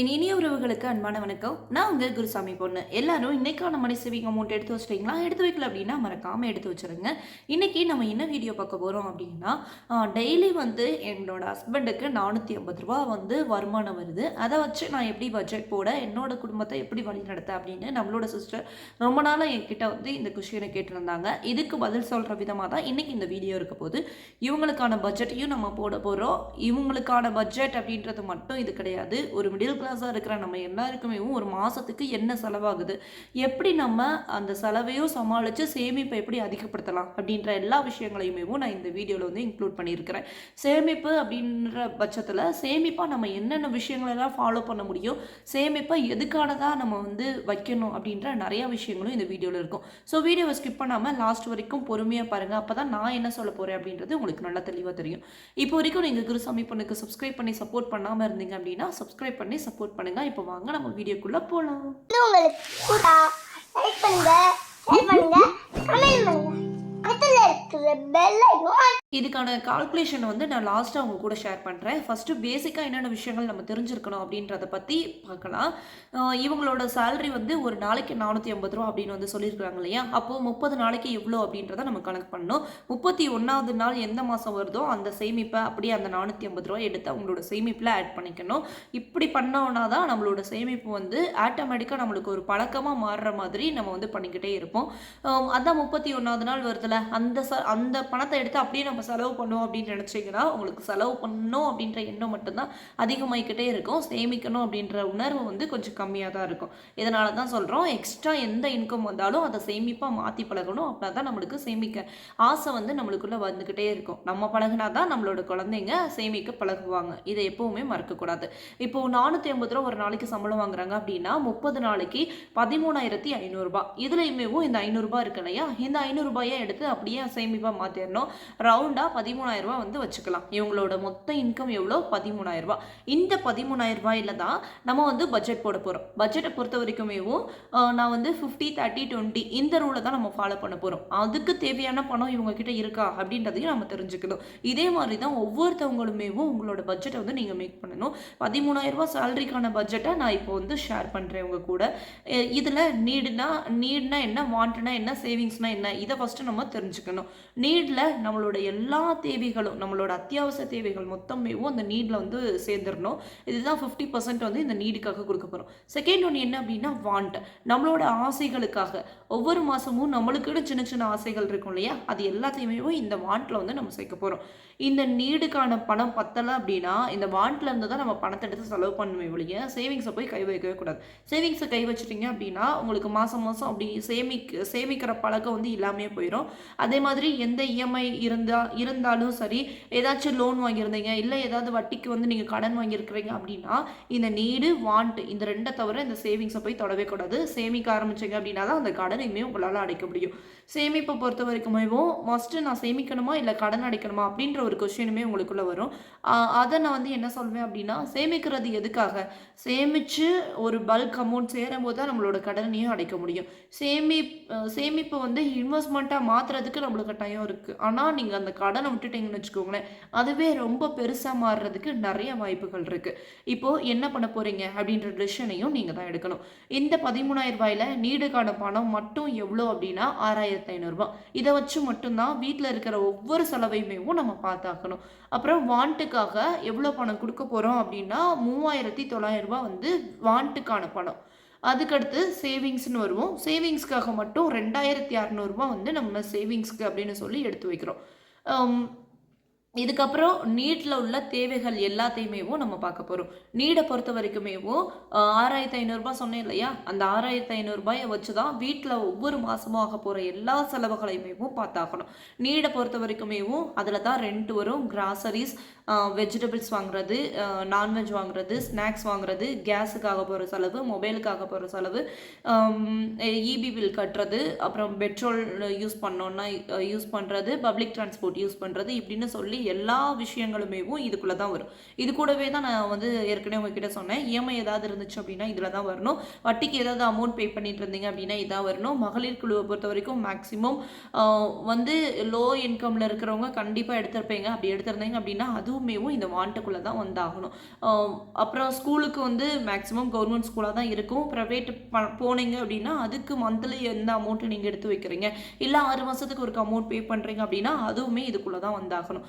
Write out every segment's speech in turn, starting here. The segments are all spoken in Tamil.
என் இனிய உறவுகளுக்கு அன்பான வணக்கம். நான் உங்கள் குருசாமி பொண்ணு. எல்லாரும் இன்னைக்கான மணி அமௌண்ட் எடுத்து வச்சிட்டிங்களா? எடுத்து வைக்கல அப்படின்னா மறக்காமல் எடுத்து வச்சிருங்க. இன்னைக்கு நம்ம என்ன வீடியோ பார்க்க போகிறோம் அப்படின்னா டெய்லி வந்து என்னோட ஹஸ்பண்டுக்கு நானூற்றி ஐம்பது ரூபா வந்து வருமானம் வருது. அதை வச்சு நான் எப்படி பட்ஜெட் போட என்னோட குடும்பத்தை எப்படி வழி நடத்த அப்படின்னு நம்மளோட சிஸ்டர் ரொம்ப நாளாக என்கிட்ட வந்து இந்த கொஷினை கேட்டிருந்தாங்க. இதுக்கு பதில் சொல்கிற விதமாக தான் இன்னைக்கு இந்த வீடியோ இருக்க போது இவங்களுக்கான பட்ஜெட்டையும் நம்ம போட போகிறோம் இவங்களுக்கான பட்ஜெட் அப்படின்றது மட்டும் இது கிடையாது. ஒரு மிடில் கிளாஸாக இருக்கிற நம்ம எல்லாருக்குமே ஒரு மாதத்துக்கு என்ன செலவாகுது? எப்படி நம்ம அந்த செலவையும் சமாளித்து சேமிப்பை எப்படி அதிகப்படுத்தலாம்? அப்படின்ற எல்லா விஷயங்களையுமே நான் இந்த வீடியோவில் வந்து இன்க்ளூட் பண்ணியிருக்கிறேன். சேமிப்பு அப்படின்ற பட்சத்தில் சேமிப்பாக நம்ம என்னென்ன விஷயங்களெல்லாம் ஃபாலோ பண்ண முடியும்? சேமிப்பை எதுக்கானதாக நம்ம வந்து வைக்கணும்? அப்படின்ற நிறையா விஷயங்களும் இந்த வீடியோவில் இருக்கும். ஸோ வீடியோவை ஸ்கிப் பண்ணாமல் லாஸ்ட் வரைக்கும் பொறுமையாக பாருங்கள் அப்போ தான் நான் என்ன சொல்ல போகிறேன் அப்படின்றது உங்களுக்கு நல்லா தெளிவாக தெரியும். இப்போ வரைக்கும் நீங்கள் குருசாமி பொண்ணுக்கு சப்ஸ்கிரைப் பண்ணி சப்போர்ட் பண்ணாமல் இருந்தீங்க அப்படின்னா சப்ஸ்கிரைப் பண்ணி சப்போர்ட் பண்ணுங்கள் இப்போ வாங்க நம்ம வீடியோக்குள்ளே போகலாம் இது உங்களுக்கு கூடா லைக் பண்ணுங்க ஷேர் பண்ணுங்க கமெண்ட் பண்ணுங்க பக்கத்துல இருக்கிற பெல் ஐக்கான் இதுக்கான கால்குலேஷன் வந்து நான் லாஸ்ட்டாக அவங்க கூட ஷேர் பண்ணுறேன் ஃபஸ்ட்டு பேசிக்காக என்னென்ன விஷயங்கள் நம்ம தெரிஞ்சிருக்கணும் அப்படின்றத பற்றி பார்க்கலாம். இவங்களோட சேலரி வந்து ஒரு நாளைக்கு நானூற்றி ஐம்பது ரூபா அப்படின்னு வந்து சொல்லியிருக்காங்க இல்லையா? அப்போது முப்பது நாளைக்கு எவ்வளோ அப்படின்றத நம்ம கணக்கு பண்ணணும். முப்பத்தி ஒன்றாவது நாள் எந்த மாதம் வருதோ அந்த சேமிப்பை அப்படியே அந்த நானூற்றி ஐம்பது ரூபா எடுத்து அவங்களோட சேமிப்பில் ஆட் பண்ணிக்கணும். இப்படி பண்ணோன்னா தான் நம்மளோட சேமிப்பு வந்து ஆட்டோமேட்டிக்காக நம்மளுக்கு ஒரு பழக்கமாக மாறுற மாதிரி நம்ம வந்து பண்ணிக்கிட்டே இருப்போம். அதான் முப்பத்தி ஒன்றாவது நாள் வருதுல. அந்த ச அந்த பணத்தை எடுத்து அப்படியே நம்ம செலவு பண்ணோம் அப்படின்னு நினச்சிங்கன்னா உங்களுக்கு செலவு பண்ணணும் அப்படின்ற எண்ணம் மட்டும்தான் அதிகமாகிக்கிட்டே இருக்கும். சேமிக்கணும் அப்படின்ற உணர்வு வந்து கொஞ்சம் கம்மியாக தான் இருக்கும். இதனால தான் சொல்கிறோம் எக்ஸ்ட்ரா எந்த இன்கம் வந்தாலும் அதை சேமிப்பாக மாற்றி பழகணும். அப்படின்னா தான் நம்மளுக்கு சேமிக்க ஆசை வந்து நம்மளுக்குள்ளே வந்துக்கிட்டே இருக்கும். நம்ம பழகுனா தான் நம்மளோட குழந்தைங்க சேமிக்க பழகுவாங்க. இதை எப்போவுமே மறக்கக்கூடாது. இப்போ நானூற்றி ஐம்பது ரூபா ஒரு நாளைக்கு சம்பளம் வாங்குறாங்க அப்படின்னா முப்பது நாளைக்கு பதிமூணாயிரத்தி ஐநூறுரூபா இதுலையுமேவும் இந்த ஐநூறுரூபா இருக்கு இல்லையா? இந்த ஐநூறுரூபாயை எடுத்து அப்படியே சேமிப்பாக மாற்றிடணும் ரவுண்ட் ரவுண்டாக பதிமூணாயிரம் ரூபாய் வந்து வச்சுக்கலாம். இவங்களோட மொத்த இன்கம் எவ்வளோ? பதிமூணாயிரம் ரூபாய். இந்த பதிமூணாயிரம் ரூபாயில தான் நம்ம வந்து பட்ஜெட் போட போகிறோம் பட்ஜெட்டை பொறுத்த வரைக்குமேவும் நான் வந்து ஃபிஃப்டி தேர்ட்டி டுவெண்ட்டி இந்த ரூலை தான் நம்ம ஃபாலோ பண்ண போகிறோம் அதுக்கு தேவையான பணம் இவங்க கிட்ட இருக்கா? அப்படின்றதையும் நம்ம தெரிஞ்சுக்கணும். இதே மாதிரி தான் ஒவ்வொருத்தவங்களுமேவும் உங்களோட பட்ஜெட்டை வந்து நீங்கள் மேக் பண்ணணும். பதிமூணாயிரம் ரூபாய் சேலரிக்கான பட்ஜெட்டை நான் இப்போ வந்து ஷேர் பண்ணுறேன் உங்கள் கூட. இதில் இதுல நீடுனா நீட்னா என்ன வாண்ட்னா என்ன சேவிங்ஸ்னா என்ன இதை ஃபஸ்ட்டு நம்ம தெரிஞ்சுக்கணும். நீடில் நம்மளோட எல்லா எல்லா தேவைகளும் நம்மளோட அத்தியாவசிய தேவைகள் மொத்தமேவும் அந்த நீடில் வந்து சேர்ந்துடணும் இதுதான் ஃபிஃப்டி பர்சன்ட் வந்து இந்த நீடுக்காக கொடுக்க போகிறோம் செகண்ட் ஒன்று என்ன அப்படின்னா வாண்ட் நம்மளோட ஆசைகளுக்காக. ஒவ்வொரு மாதமும் நம்மளுக்குன்னு சின்ன சின்ன ஆசைகள் இருக்கும் இல்லையா? அது எல்லாத்தையுமே இந்த வாண்ட்ல வந்து நம்ம சேர்க்க போகிறோம் இந்த நீடுக்கான பணம் பத்தலை அப்படின்னா இந்த வாண்ட்ல இருந்து தான் நம்ம பணத்தை எடுத்து செலவு பண்ணுமே ஒழிய சேவிங்ஸை போய் கை வைக்கவே கூடாது. சேவிங்ஸை கை வச்சிட்டிங்க அப்படின்னா உங்களுக்கு மாதம் மாதம் அப்படி சேமிக்க சேமிக்கிற பழக்கம் வந்து இல்லாமே போயிடும் அதே மாதிரி எந்த இஎம்ஐ இருந்தால் இருந்தாலும் சரி ஏதாச்சும் லோன் வாங்கியிருந்தீங்க இல்லை ஏதாவது வட்டிக்கு வந்து நீங்கள் கடன் வாங்கியிருக்கிறீங்க அப்படின்னா இந்த நீடு வாண்ட் இந்த ரெண்டை தவிர இந்த சேவிங்ஸை போய் தொடவே கூடாது. சேமிக்க ஆரம்பிச்சிங்க அப்படின்னா தான் அந்த கடனையுமே உங்களால் அடைக்க முடியும். சேமிப்பை பொறுத்த வரைக்குமேவும் மஸ்ட்டு நான் சேமிக்கணுமா இல்லை கடன் அடைக்கணுமா அப்படின்ற ஒரு கொஷினுமே உங்களுக்குள்ளே வரும். அதை நான் வந்து என்ன சொல்வேன் அப்படின்னா சேமிக்கிறது எதுக்காக? சேமித்து ஒரு பல்க் அமௌண்ட் சேரும் போது தான் நம்மளோட கடனையும் அடைக்க முடியும். சேமி சேமிப்பை வந்து இன்வெஸ்ட்மெண்ட்டாக மாற்றுறதுக்கு நம்மளுக்கு டைம் இருக்குது ஆனால் நீங்கள் அந்த கடனை விட்டுட்டீங்கன்னு வச்சுக்கோங்களேன் அதுவே ரொம்ப பெருசாக மாறுறதுக்கு நிறைய வாய்ப்புகள் இருக்குது இப்போது என்ன பண்ண போகிறீங்க அப்படின்ற டிசிஷனையும் நீங்கள் தான் எடுக்கணும். இந்த பதிமூணாயிரம் ரூபாயில் நீடுக்கான பணம் மட்டும் எவ்வளோ அப்படின்னா ஆறாயிரத்தி ஐநூறுரூபா இதை வச்சு மட்டும்தான் வீட்டில் இருக்கிற ஒவ்வொரு செலவையுமேவும் நம்ம பார்த்தாக்கணும் அப்புறம் வாண்ட்டுக்காக எவ்வளோ பணம் கொடுக்க போகிறோம் அப்படின்னா மூவாயிரத்தி தொள்ளாயிரம் வந்து வாண்ட்டுக்கான பணம். அதுக்கடுத்து சேவிங்ஸ்னு வருவோம். சேவிங்ஸ்க்காக மட்டும் ரெண்டாயிரத்தி அறநூறுபா வந்து நம்ம சேவிங்ஸ்க்கு அப்படின்னு சொல்லி எடுத்து வைக்கிறோம். 嗯 இதுக்கப்புறம் நீட்டில் உள்ள தேவைகள் எல்லாத்தையுமேவும் நம்ம பார்க்க போகிறோம் நீடை பொறுத்த வரைக்குமேவும் ஆறாயிரத்தி ஐநூறுரூபா சொன்னேன் இல்லையா? அந்த ஆறாயிரத்தி ஐநூறுரூபாயை வச்சு தான் வீட்டில் ஒவ்வொரு மாதமும் ஆக போகிற எல்லா செலவுகளையுமேவும் பார்த்தாகணும். நீடை பொறுத்த வரைக்குமேவும் அதில் தான் ரெண்ட் வரும். கிராசரிஸ் வெஜிடபிள்ஸ் வாங்குறது நான்வெஜ் வாங்குறது ஸ்நாக்ஸ் வாங்குறது கேஸுக்காக போகிற செலவு மொபைலுக்காக போகிற செலவு இபி பில் கட்டுறது அப்புறம் பெட்ரோல் யூஸ் பண்ணோன்னா யூஸ் பண்ணுறது பப்ளிக் டிரான்ஸ்போர்ட் யூஸ் பண்ணுறது இப்படின்னு சொல்லி எல்லா விஷயங்களுமேவும் இதுக்குள்ளே தான் வரும். இது கூடவே தான் நான் வந்து ஏற்கனவே உங்ககிட்ட சொன்னேன். இஎம்ஐ ஏதாவது இருந்துச்சு அப்படின்னா இதில் தான் வரணும். வட்டிக்கு ஏதாவது அமௌண்ட் பே பண்ணிட்டு இருந்தீங்க அப்படின்னா இதாக வரணும். மகளிர் குழுவை பொறுத்த வரைக்கும் மேக்ஸிமம் வந்து லோ இன்கமில் இருக்கிறவங்க கண்டிப்பாக எடுத்திருப்பீங்க. அப்படி எடுத்திருந்தீங்க அப்படின்னா அதுவுமேவும் இந்த வாண்ட்டுக்குள்ளே தான் வந்தாகணும். அப்புறம் ஸ்கூலுக்கு வந்து மேக்ஸிமம் கவர்மெண்ட் ஸ்கூலாக தான் இருக்கும். ப்ரைவேட் போனீங்க அப்படின்னா அதுக்கு மந்த்லி எந்த அமௌண்ட்டு நீங்கள் எடுத்து வைக்கிறீங்க? இல்லை ஆறு மாதத்துக்கு ஒரு அமௌண்ட் பே பண்ணுறீங்க அப்படின்னா அதுவுமே இதுக்குள்ளே தான் வந்தாகணும்.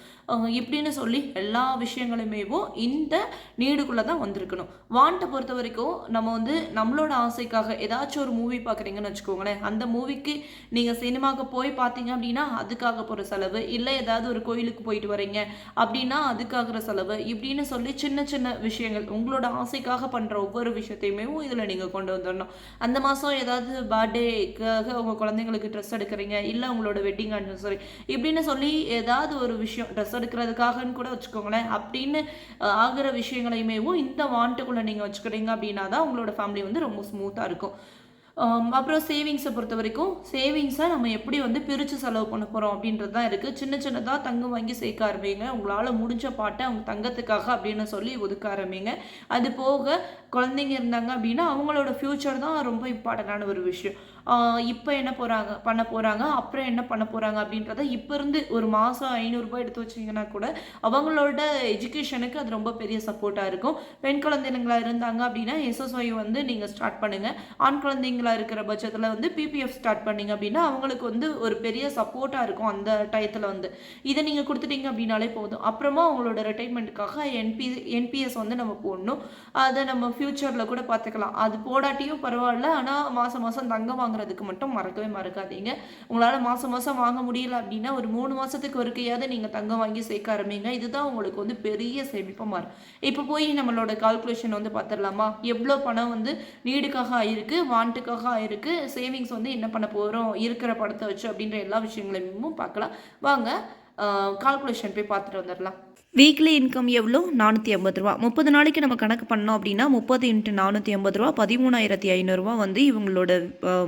இப்படின்னு சொல்லி எல்லா விஷயங்களுமேவும் இந்த நீடுக்குள்ளே தான் வந்திருக்கணும். வாண்ட்டை பொறுத்த வரைக்கும் நம்ம வந்து நம்மளோட ஆசைக்காக ஏதாச்சும் ஒரு மூவி பார்க்குறீங்கன்னு வச்சுக்கோங்களேன். அந்த மூவிக்கு நீங்கள் சினிமாவுக்கு போய் பார்த்தீங்க அப்படின்னா அதுக்காக போகிற செலவு இல்லை ஏதாவது ஒரு கோயிலுக்கு போயிட்டு வரீங்க அப்படின்னா அதுக்காகிற செலவு இப்படின்னு சொல்லி சின்ன சின்ன விஷயங்கள் உங்களோட ஆசைக்காக பண்ணுற ஒவ்வொரு விஷயத்தையுமே இதில் நீங்கள் கொண்டு வந்துடணும். அந்த மாதம் ஏதாவது பர்த்டேக்காக உங்கள் குழந்தைங்களுக்கு ட்ரெஸ் எடுக்கிறீங்க இல்லை உங்களோட வெட்டிங் ஆனிவர்சரி இப்படின்னு சொல்லி ஏதாவது ஒரு விஷயம் ட்ரெஸ் எடுக்கிறதுக்காகன்னு கூட வச்சுக்கோங்களேன். அப்படின்னு ஆகிற விஷயங்களையுமேவும் இந்த வாண்ட்டுக்குள்ளே நீங்கள் வச்சுக்கிறீங்க அப்படின்னா தான் உங்களோட ஃபேமிலி வந்து ரொம்ப ஸ்மூத்தாக இருக்கும். அப்புறம் சேவிங்ஸை பொறுத்த வரைக்கும் சேவிங்ஸை நம்ம எப்படி வந்து பிரித்து செலவு பண்ண போகிறோம் அப்படின்றது தான் இருக்குது சின்ன சின்னதாக தங்கம் வாங்கி சேர்க்க ஆரம்பிங்க. உங்களால் முடிஞ்ச பாட்டை அவங்க தங்கத்துக்காக அப்படின்னு சொல்லி ஒதுக்க ஆரம்பிங்க. அது போக குழந்தைங்க இருந்தாங்க அப்படின்னா அவங்களோட ஃப்யூச்சர் தான் ரொம்ப இம்பார்ட்டண்டான ஒரு விஷயம். இப்போ என்ன போகிறாங்க பண்ண போகிறாங்க அப்புறம் என்ன பண்ண போகிறாங்க அப்படின்றத இப்போ இருந்து ஒரு மாதம் ஐநூறுரூபா எடுத்து வச்சிங்கன்னா கூட அவங்களோட எஜுகேஷனுக்கு அது ரொம்ப பெரிய சப்போர்ட்டாக இருக்கும். பெண் குழந்தைங்களா இருந்தாங்க அப்படின்னா எஸ்எஸ்ஒய் வந்து நீங்கள் ஸ்டார்ட் பண்ணுங்கள் ஆண் குழந்தைங்களா இருக்கிற பட்சத்தில் வந்து பிபிஎஃப் ஸ்டார்ட் பண்ணீங்க அப்படின்னா அவங்களுக்கு வந்து ஒரு பெரிய சப்போர்ட்டாக இருக்கும் அந்த டயத்தில் வந்து. இதை நீங்கள் கொடுத்துட்டீங்க அப்படின்னாலே போதும். அப்புறமா அவங்களோட ரிட்டைர்மெண்ட்டுக்காக என்பி என்பிஎஸ் வந்து நம்ம போடணும். அதை நம்ம ஃப்யூச்சரில் கூட பார்த்துக்கலாம். அது போடாட்டியும் பரவாயில்ல. ஆனால் மாதம் மாதம் தங்கம் வாங்குறதுக்கு மட்டும் மறக்கவே மறக்காதீங்க. உங்களால் மாதம் மாதம் வாங்க முடியல அப்படின்னா ஒரு மூணு மாதத்துக்கு ஒருக்கையாவது நீங்கள் தங்கம் வாங்கி சேர்க்க ஆரம்பிங்க. இதுதான் உங்களுக்கு வந்து பெரிய சேமிப்பாக மாறும். இப்போ போய் நம்மளோட கால்குலேஷன் வந்து பார்த்துடலாமா எவ்வளோ பணம் வந்து நீடுக்காக ஆயிருக்கு வாண்ட்டுக்காக ஆயிருக்கு சேவிங்ஸ் வந்து என்ன பண்ண போகிறோம் இருக்கிற பணத்தை வச்சு அப்படின்ற எல்லா விஷயங்களையும் பார்க்கலாம். வாங்க கால்குலேஷன் போய் பார்த்துட்டு வந்துடலாம் வீக்லி இன்கம் எவ்வளோ? நானூற்றி ஐம்பது ரூபா. முப்பது நாளைக்கு நம்ம கணக்கு பண்ணோம் அப்படின்னா முப்பது இன்ட்டு நானூற்றி ஐம்பது ரூபா பதிமூணாயிரத்தி ஐநூறுரூவா வந்து இவங்களோட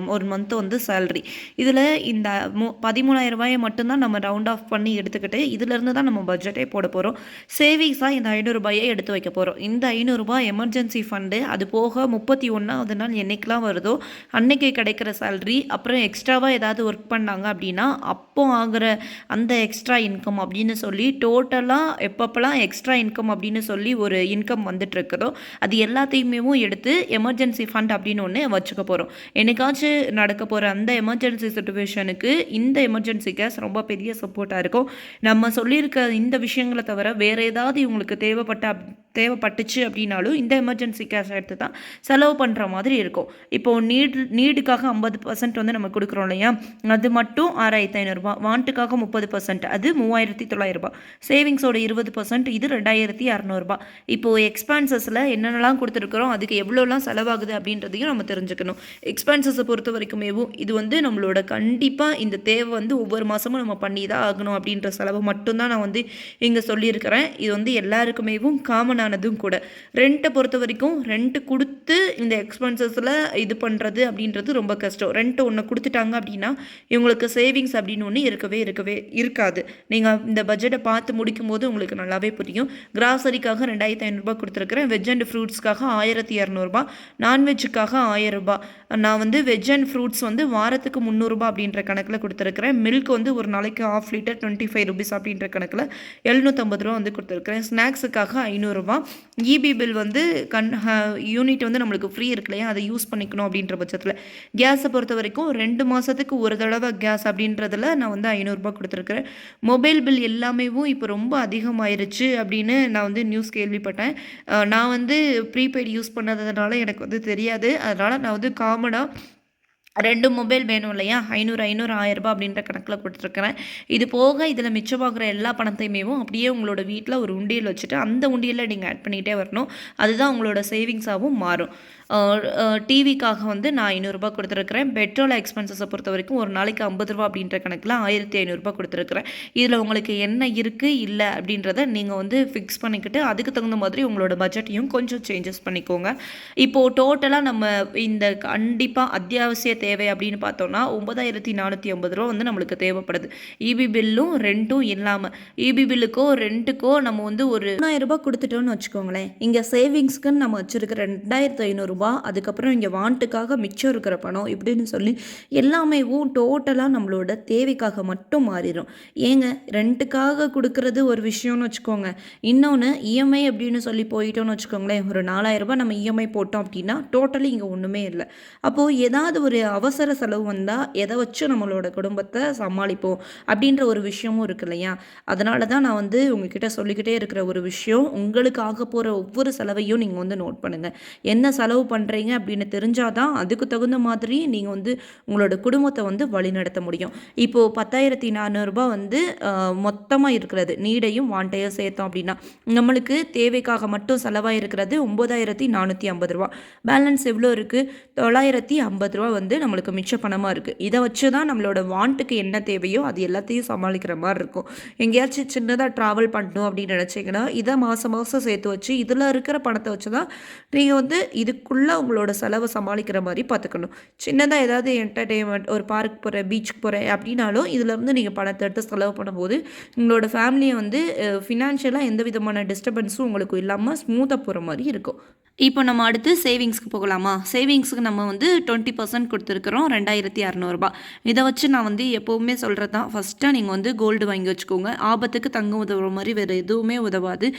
ஒரு மந்த் வந்து சேல்ரி இதில் இந்த மு பதிமூணாயிரம் ரூபாயை மட்டும்தான் நம்ம ரவுண்ட் ஆஃப் பண்ணி எடுத்துக்கிட்டு இதிலேருந்து தான் நம்ம பட்ஜெட்டே போட போகிறோம் சேவிங்ஸாக இந்த ஐநூறுரூபாயை எடுத்து வைக்க போகிறோம் இந்த ஐநூறுரூபா எமர்ஜென்சி ஃபண்டு அது போக முப்பத்தி ஒன்றாவது நாள் என்னைக்கெலாம் வருதோ அன்னைக்கு கிடைக்கிற சேல்ரி அப்புறம் எக்ஸ்ட்ராவாக ஏதாவது ஒர்க் பண்ணாங்க அப்படின்னா அப்போ ஆகிற அந்த எக்ஸ்ட்ரா இன்கம் அப்படின்னு சொல்லி டோட்டலாக எப்பப்பெல்லாம் எக்ஸ்ட்ரா இன்கம் அப்படின்னு சொல்லி ஒரு இன்கம் வந்துட்டுருக்குதோ அது எல்லாத்தையுமே எடுத்து எமர்ஜென்சி ஃபண்ட் அப்படின்னு ஒன்று வச்சுக்க போகிறோம் என்னைக்காச்சும் நடக்க போகிற அந்த எமர்ஜென்சி சுச்சுவேஷனுக்கு இந்த எமர்ஜென்சி கேஸ் ரொம்ப பெரிய சப்போர்ட்டாக இருக்கும். நம்ம சொல்லியிருக்க இந்த விஷயங்களை தவிர வேறு ஏதாவது இவங்களுக்கு தேவைப்பட்ட தேவைப்பட்டுச்சு அப்படின்னாலும் இந்த எமர்ஜென்சி கேஷ் எடுத்து தான் செலவு பண்ணுற மாதிரி இருக்கும். இப்போது நீடு நீடுக்காக ஐம்பது பர்சன்ட் வந்து நம்ம கொடுக்குறோம் இல்லையா? அது மட்டும் ஆறாயிரத்தி ஐநூறுரூபா வாண்ட்டுக்காக முப்பது பர்சன்ட் அது மூவாயிரத்தி தொள்ளாயிரரூபா. சேவிங்ஸோட இருபது பர்சன்ட் இது ரெண்டாயிரத்தி அறநூறுபா இப்போது எக்ஸ்பென்சஸில் என்னென்னலாம் கொடுத்துருக்குறோம் அதுக்கு எவ்வளோலாம் செலவாகுது அப்படின்றதையும் நம்ம தெரிஞ்சுக்கணும். எக்ஸ்பென்சஸை பொறுத்த வரைக்குமேவும் இது வந்து நம்மளோட கண்டிப்பாக இந்த தேவை வந்து ஒவ்வொரு மாதமும் நம்ம பண்ணி தான் ஆகணும் அப்படின்ற செலவு மட்டும்தான் நான் வந்து இங்கே சொல்லியிருக்கிறேன். இது வந்து எல்லாருக்குமேவும் காமனாக காமனானதும் கூட. ரெண்ட்டை பொறுத்த வரைக்கும் ரெண்ட் கொடுத்து இந்த எக்ஸ்பென்சஸில் இது பண்ணுறது அப்படின்றது ரொம்ப கஷ்டம். ரெண்ட் ஒன்று கொடுத்துட்டாங்க அப்படின்னா இவங்களுக்கு சேவிங்ஸ் அப்படின்னு ஒன்று இருக்கவே இருக்கவே இருக்காது. நீங்கள் இந்த பட்ஜெட்டை பார்த்து முடிக்கும் போது உங்களுக்கு நல்லாவே புரியும். கிராசரிக்காக ரெண்டாயிரத்தி ஐநூறுரூபா கொடுத்துருக்குறேன். வெஜ் அண்ட் ஃப்ரூட்ஸ்க்காக ஆயிரத்தி இரநூறுபா நான்வெஜ்ஜுக்காக ஆயிரரூபா நான் வந்து வெஜ் அண்ட் ஃப்ரூட்ஸ் வந்து வாரத்துக்கு முந்நூறுரூபா அப்படின்ற கணக்கில் கொடுத்துருக்குறேன். மில்க் வந்து ஒரு நாளைக்கு half litre twenty five rupees அப்படின்ற கணக்கில் எழுநூற்றம்பது ரூபா வந்து கொடுத்துருக்குறேன். ஸ்நாக்ஸுக்காக ஐநூறுரூபா இபி பில் வந்து கண் யூனிட் வந்து நம்மளுக்கு ஃப்ரீ இருக்கு இல்லையா? அதை யூஸ் பண்ணிக்கணும் அப்படின்ற பட்சத்தில். கேஸை பொறுத்த வரைக்கும் ரெண்டு மாதத்துக்கு ஒரு தடவை கேஸ் அப்படின்றதில் நான் வந்து ஐநூறுரூபா கொடுத்துருக்குறேன். மொபைல் பில் எல்லாமேவும் இப்போ ரொம்ப அதிகமாயிருச்சு அப்படின்னு நான் வந்து நியூஸ் கேள்விப்பட்டேன். நான் வந்து ப்ரீபெய்ட் யூஸ் பண்ணாததுனால எனக்கு வந்து தெரியாது. அதனால் நான் வந்து காமனாக ரெண்டு மொபைல் வேணும் இல்லையா? ஐநூறு ஐநூறு ஆயிரம் ரூபாய் அப்படின்ற கணக்கில் கொடுத்துருக்குறேன். இது போக இதில் மிச்சமாகிற எல்லா பணத்தையுமேவும் அப்படியே உங்களோட வீட்டில் ஒரு உண்டியல் வச்சுட்டு அந்த உண்டியலில் நீங்கள் ஆட் பண்ணிகிட்டே வரணும். அதுதான் உங்களோட சேவிங்ஸாகவும் மாறும். டிவிக்காக வந்து நான் ஐநூறுரூபா கொடுத்துருக்குறேன். பெட்ரோல் எக்ஸ்பென்சஸை பொறுத்த வரைக்கும் ஒரு நாளைக்கு ஐம்பது ரூபா அப்படின்ற கணக்கில் ஆயிரத்தி ஐநூறுரூபா கொடுத்துருக்குறேன். இதில் உங்களுக்கு என்ன இருக்குது இல்லை அப்படின்றத நீங்கள் வந்து ஃபிக்ஸ் பண்ணிக்கிட்டு அதுக்கு தகுந்த மாதிரி உங்களோட பட்ஜெட்டையும் கொஞ்சம் சேஞ்சஸ் பண்ணிக்கோங்க. இப்போது டோட்டலாக நம்ம இந்த கண்டிப்பாக அத்தியாவசிய தேவை அப்படின்னு பார்த்தோம்னா ஒன்பதாயிரத்தி நானூற்றி ஐம்பது ரூபா வந்து நம்மளுக்கு தேவைப்படுது. இபி பில்லும் ரெண்ட்டும் இல்லாமல் இபி பில்லுக்கோ ரெண்ட்டுக்கோ நம்ம வந்து ஒரு மூணாயிரம் ரூபாய் கொடுத்துட்டோம்னு வச்சுக்கோங்களேன். இங்கே சேவிங்ஸ்க்குன்னு நம்ம வச்சுருக்கிற ரெண்டாயிரத்து ஐநூறுரூபா அதுக்கப்புறம் இங்கே வாண்ட்டுக்காக மிச்சம் இருக்கிற பணம் இப்படின்னு சொல்லி எல்லாமேவும் டோட்டலாக நம்மளோட தேவைக்காக மட்டும் மாறிடும் ஏங்க ரெண்ட்டுக்காக கொடுக்கறது ஒரு விஷயம்னு வச்சுக்கோங்க. இன்னொன்று இஎம்ஐ அப்படின்னு சொல்லி போயிட்டோம்னு வச்சுக்கோங்களேன். ஒரு நாலாயிரம் ரூபாய் நம்ம இஎம்ஐ போட்டோம் அப்படின்னா டோட்டலி இங்கே ஒன்றுமே இல்லை. அப்போது ஏதாவது ஒரு அவசர செலவு வந்தால் எதை வச்சு நம்மளோட குடும்பத்தை சமாளிப்போம் அப்படின்ற ஒரு விஷயமும் இருக்கு இல்லையா? அதனால தான் நான் வந்து உங்ககிட்ட சொல்லிக்கிட்டே இருக்கிற ஒரு விஷயம் உங்களுக்கு ஆக போகிற ஒவ்வொரு செலவையும் நீங்கள் வந்து நோட் பண்ணுங்கள் என்ன செலவு பண்ணுறீங்க அப்படின்னு தெரிஞ்சாதான் அதுக்கு தகுந்த மாதிரி நீங்கள் வந்து உங்களோட குடும்பத்தை வந்து வழிநடத்த முடியும். இப்போது பத்தாயிரத்தி நானூறுரூபா வந்து மொத்தமாக இருக்கிறது. நீடையும் வாண்டையும் சேர்த்தோம் அப்படின்னா நம்மளுக்கு தேவைக்காக மட்டும் செலவாக இருக்கிறது ஒம்பதாயிரத்தி நானூற்றி ஐம்பது ரூபா பேலன்ஸ் எவ்வளோ இருக்குது தொள்ளாயிரத்தி ஐம்பது ரூபா வந்து நம்மளுக்கு மிச்ச பணமாக இருக்குது இதை வச்சு தான் நம்மளோட வாண்ட்டுக்கு என்ன தேவையோ அது எல்லாத்தையும் சமாளிக்கிற மாதிரி இருக்கும். எங்கேயாச்சும் சின்னதாக ட்ராவல் பண்ணணும் அப்படின்னு நினச்சிங்கன்னா இதை மாதம் மாதம் சேர்த்து வச்சு இதில் இருக்கிற பணத்தை வச்சு தான் நீங்கள் வந்து இதுக்குள்ளே உங்களோட செலவை சமாளிக்கிற மாதிரி பார்த்துக்கணும். சின்னதாக ஏதாவது என்டர்டெயின்மெண்ட் ஒரு பார்க் போகிறேன் பீச்சுக்கு போகிறேன் அப்படின்னாலும் இதிலேருந்து நீங்கள் பணத்தை எடுத்து செலவு பண்ணும்போது உங்களோட ஃபேமிலியை வந்து ஃபினான்ஷியலாக எந்த விதமான டிஸ்டர்பன்ஸும் உங்களுக்கு இல்லாமல் ஸ்மூத்தாக போகிற மாதிரி இருக்கும். இப்போ நம்ம அடுத்து சேவிங்ஸ்க்கு போகலாமா? சேவிங்ஸுக்கு நம்ம வந்து டுவெண்ட்டி பர்சன்ட் கொடுத்துருக்குறோம் ரெண்டாயிரத்தி அறநூறுபா இதை வச்சு நான் வந்து எப்போவுமே சொல்கிறது தான் ஃபஸ்ட்டாக நீங்கள் வந்து கோல்டு வாங்கி வச்சுக்கோங்க. ஆபத்துக்கு தங்கம் உதவுற மாதிரி வேறு எதுவுமே உதவாது.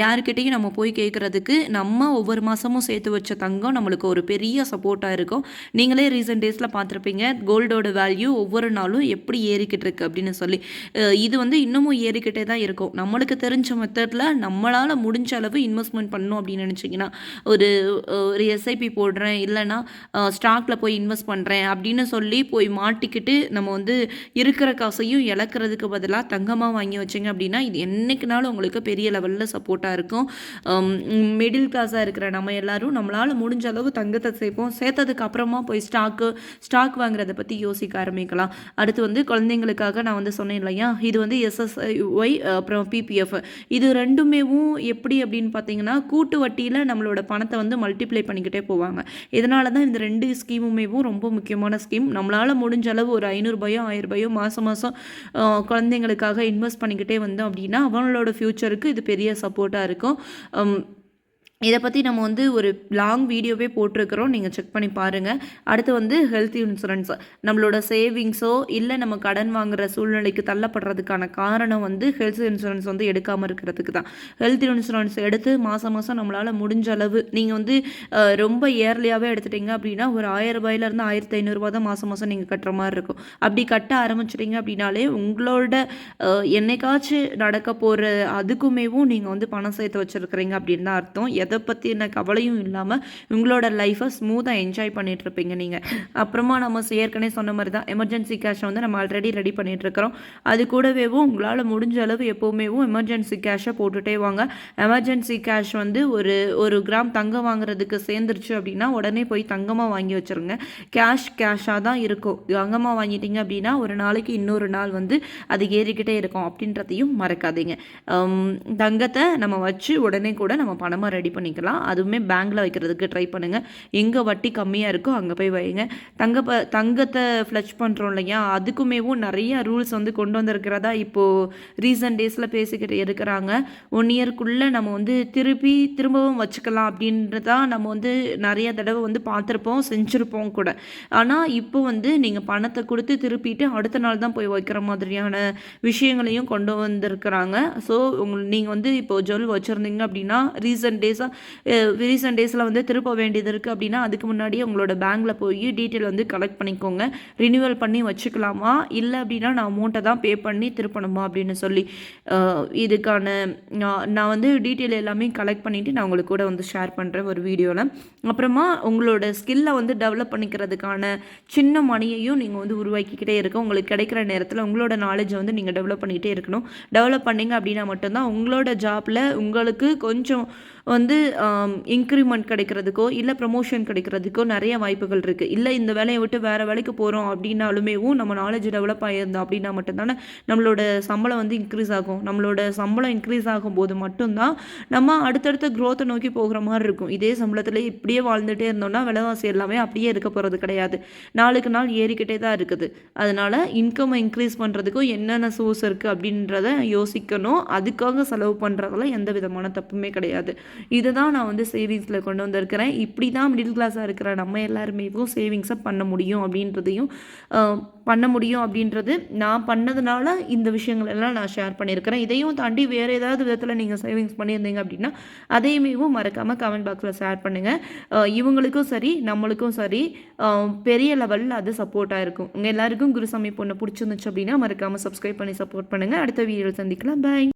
யாருக்கிட்டேயும் நம்ம போய் கேட்குறதுக்கு நம்ம ஒவ்வொரு மாதமும் சேர்த்து வச்ச தங்கம் நம்மளுக்கு ஒரு பெரிய சப்போர்ட்டாக இருக்கும். நீங்களே ரீசெண்ட் டேஸில் பார்த்துருப்பீங்க கோல்டோட வேல்யூ ஒவ்வொரு நாளும் எப்படி ஏறிக்கிட்டு இருக்கு அப்படின்னு சொல்லி. இது வந்து இன்னமும் ஏறிக்கிட்டே தான் இருக்கும். நம்மளுக்கு தெரிஞ்ச மெத்தடில் நம்மளால் முடிஞ்ச அளவு இன்வெஸ்ட்மெண்ட் பண்ணணும் அப்படின்னு நினச்சிங்கன்னா ஒரு ஒரு எஸ்ஐபி போடுறேன் இல்லைன்னா ஸ்டாக்கில் போய் இன்வெஸ்ட் பண்ணுறேன் அப்படின்னு சொல்லி போய் மாட்டிக்கிட்டு நம்ம வந்து இருக்கிற காசையும் இழக்கிறதுக்கு பதிலாக தங்கமாக வாங்கி வச்சிங்க அப்படின்னா இது என்றைக்குனாலும் உங்களுக்கு பெரிய லெவலில் சப்போர்ட்டாக இருக்கும். மிடில் கிளாஸாக இருக்கிற நம்ம எல்லாரும் நம்மளால் முடிஞ்ச அளவு தங்கத்தை சேர்ப்போம் சேர்த்ததுக்கு அப்புறமா போய் ஸ்டாக்கு ஸ்டாக் வாங்குறத பற்றி யோசிக்க ஆரம்பிக்கலாம். அடுத்து வந்து குழந்தைங்களுக்காக நான் வந்து சொன்னேன் இல்லையா? இது வந்து எஸ்எஸ்ஒய் அப்புறம் பிபிஎஃப் இது ரெண்டுமேவும் எப்படி அப்படின்னு பார்த்தீங்கன்னா கூட்டு வட்டியில் நம்மளோட பணத்தை வந்து மல்டிப்ளை பண்ணிக்கிட்டே போவாங்க. இதனால தான் இந்த ரெண்டு ஸ்கீமுமேவும் ரொம்ப முக்கியமான ஸ்கீம் நம்மளால் முடிஞ்ச அளவு ஒரு ஐநூறுபாயோ ஆயிரரூபாயோ மாதம் மாதம் குழந்தைங்களுக்காக இன்வெஸ்ட் பண்ணிக்கிட்டே வந்தோம் அப்படின்னா அவங்களோட ஃப்யூச்சருக்கு இது பெரிய சப்போர்ட்டாக இருக்கும். இதை பற்றி நம்ம வந்து ஒரு லாங் வீடியோவே போட்டிருக்கிறோம். நீங்கள் செக் பண்ணி பாருங்கள் அடுத்து வந்து ஹெல்த் இன்சூரன்ஸ் நம்மளோட சேவிங்ஸோ இல்லை நம்ம கடன் வாங்குற சூழ்நிலைக்கு தள்ளப்படுறதுக்கான காரணம் வந்து ஹெல்த் இன்சூரன்ஸ் வந்து எடுக்காமல் இருக்கிறதுக்கு தான். ஹெல்த் இன்சூரன்ஸ் எடுத்து மாதம் மாதம் நம்மளால் முடிஞ்ச அளவு நீங்கள் வந்து ரொம்ப இயர்லியாகவே எடுத்துட்டீங்க அப்படின்னா ஒரு ஆயிரம் ரூபாயிலேருந்து ஆயிரத்தி ஐநூறுரூவா தான் மாதம் மாதம் நீங்கள் கட்டுற மாதிரி இருக்கும். அப்படி கட்ட ஆரம்பிச்சிட்டிங்க அப்படின்னாலே உங்களோட என்னைக்காச்சும் நடக்க போகிற அதுக்குமேவும் நீங்கள் வந்து பணம் சேர்த்து வச்சுருக்கிறீங்க அப்படின்னு தான் அர்த்தம். எதை பற்றின கவலையும் இல்லாமல் உங்களோட லைஃப்பை ஸ்மூத்தாக என்ஜாய் பண்ணிகிட்ருப்பீங்க நீங்கள் அப்புறமா நம்ம ஏற்கனவே சொன்ன மாதிரி தான் எமர்ஜென்சி கேஷை வந்து நம்ம ஆல்ரெடி ரெடி பண்ணிகிட்ருக்கிறோம் அது கூடவேவும் உங்களால் முடிஞ்ச அளவு எப்போவுமேவும் எமர்ஜென்சி கேஷை போட்டுகிட்டே வாங்க. எமர்ஜென்சி கேஷ் வந்து ஒரு ஒரு கிராம் தங்கம் வாங்குறதுக்கு சேர்ந்துருச்சு அப்படின்னா உடனே போய் தங்கமாக வாங்கி வச்சிருங்க. கேஷ் கேஷாக தான் இருக்கும். தங்கமாக வாங்கிட்டீங்க அப்படின்னா ஒரு நாளைக்கு இன்னொரு நாள் வந்து அது ஏறிக்கிட்டே இருக்கும். அப்படின்றதையும் மறக்காதீங்க. தங்கத்தை நம்ம வச்சு உடனே கூட நம்ம பணமாக ரெடி பண்ணிக்கலாம். அதுவுமே பேங்க்கில் வைக்கிறதுக்கு ட்ரை பண்ணுங்கள் எங்கே வட்டி கம்மியாக இருக்கோ அங்கே போய் வைங்க. தங்க ப தங்கத்தை ஃப்ளச் பண்ணுறோம் இல்லையா? அதுக்குமேவும் நிறைய ரூல்ஸ் வந்து கொண்டு வந்திருக்கிறதா இப்போது ரீசன்ட் டேஸில் பேசிக்கிட்டு இருக்கிறாங்க. ஒன் இயர்க்குள்ளே நம்ம வந்து திருப்பி திரும்பவும் வச்சுக்கலாம் அப்படின்றதா நம்ம வந்து நிறைய தடவை வந்து பார்த்துருப்போம் செஞ்சுருப்போம் கூட. ஆனால் இப்போ வந்து நீங்கள் பணத்தை கொடுத்து திருப்பிட்டு அடுத்த நாள் தான் போய் வைக்கிற மாதிரியான விஷயங்களையும் கொண்டு வந்திருக்கிறாங்க. ஸோ உங்கள் நீங்கள் வந்து இப்போ ஜுவல் வச்சுருந்தீங்க அப்படின்னா ரீசன்ட் டேஸாக ரீசன்ட் டேஸில் வந்து திருப்ப வேண்டியது இருக்குது அப்படின்னா அதுக்கு முன்னாடியே உங்களோட பேங்க்கில் போய் டீட்டெயில் வந்து கலெக்ட் பண்ணிக்கோங்க. ரினியூவல் பண்ணி வச்சுக்கலாமா? இல்லை அப்படின்னா நான் அமௌண்ட்டை தான் பே பண்ணி திருப்பணுமா அப்படின்னு சொல்லி இதுக்கான நான் நான் வந்து டீட்டெயில் எல்லாமே கலெக்ட் பண்ணிவிட்டு நான் உங்களுக்கு கூட வந்து ஷேர் பண்ணுறேன் ஒரு வீடியோவில் அப்புறமா உங்களோட ஸ்கில்லை வந்து டெவலப் பண்ணிக்கிறதுக்கான சின்ன மணியையும் நீங்கள் வந்து உருவாக்கிக்கிட்டே இருக்க உங்களுக்கு கிடைக்கிற நேரத்தில் உங்களோட நாலேஜை வந்து நீங்கள் டெவலப் பண்ணிக்கிட்டே இருக்கணும். டெவலப் பண்ணீங்க அப்படின்னா மட்டும்தான் உங்களோட ஜாப்பில் உங்களுக்கு கொஞ்சம் வந்து Um, இன்க்ரிமெண்ட் கிடைக்கிறதுக்கோ இல்லை ப்ரமோஷன் கிடைக்கிறதுக்கோ நிறைய வாய்ப்புகள் இருக்குது இல்லை இந்த வேலையை விட்டு வேறு வேலைக்கு போகிறோம் அப்படின்னாலுமேவும் நம்ம நாலேஜ் டெவலப் ஆகியிருந்தோம் அப்படின்னா மட்டும்தானே நம்மளோட சம்பளம் வந்து இன்க்ரீஸ் ஆகும். நம்மளோட சம்பளம் இன்க்ரீஸ் ஆகும்போது மட்டும்தான் நம்ம அடுத்தடுத்த க்ரோத்தை நோக்கி போகிற மாதிரி இருக்கும். இதே சம்பளத்தில் இப்படியே வாழ்ந்துட்டே இருந்தோம்னா விலைவாசி எல்லாமே அப்படியே இருக்க போகிறது கிடையாது. நாளுக்கு நாள் ஏறிக்கிட்டே தான் இருக்குது. அதனால் இன்கம்மை இன்க்ரீஸ் பண்ணுறதுக்கும் என்னென்ன சோர்ஸ் இருக்குது அப்படின்றத யோசிக்கணும். அதுக்காக செலவு பண்ணுறதுல எந்த விதமான தப்புமே கிடையாது. இது தான் நான் வந்து சேவிங்ஸில் கொண்டு வந்திருக்கிறேன். இப்படி தான் மிடில் கிளாஸாக இருக்கிற நம்ம எல்லாருமே சேவிங்ஸை பண்ண முடியும் அப்படின்றதையும் பண்ண முடியும் அப்படின்றது நான் பண்ணதுனால இந்த விஷயங்கள் எல்லாம் நான் ஷேர் பண்ணியிருக்கிறேன். இதையும் தாண்டி வேறு ஏதாவது விதத்தில் நீங்கள் சேவிங்ஸ் பண்ணியிருந்தீங்க அப்படின்னா அதையுமேவும் மறக்காமல் கமெண்ட் பாக்ஸில் ஷேர் பண்ணுங்கள் இவங்களுக்கும் சரி நம்மளுக்கும் சரி பெரிய லெவலில் அது சப்போர்ட்டாக இருக்கும். உங்கள் எல்லாருக்கும் குருசாமி பொண்ணை பிடிச்சிருந்துச்சு அப்படின்னா மறக்காமல் சப்ஸ்கிரைப் பண்ணி சப்போர்ட் பண்ணுங்கள் அடுத்த வீடியோவில் சந்திக்கலாம். பாய்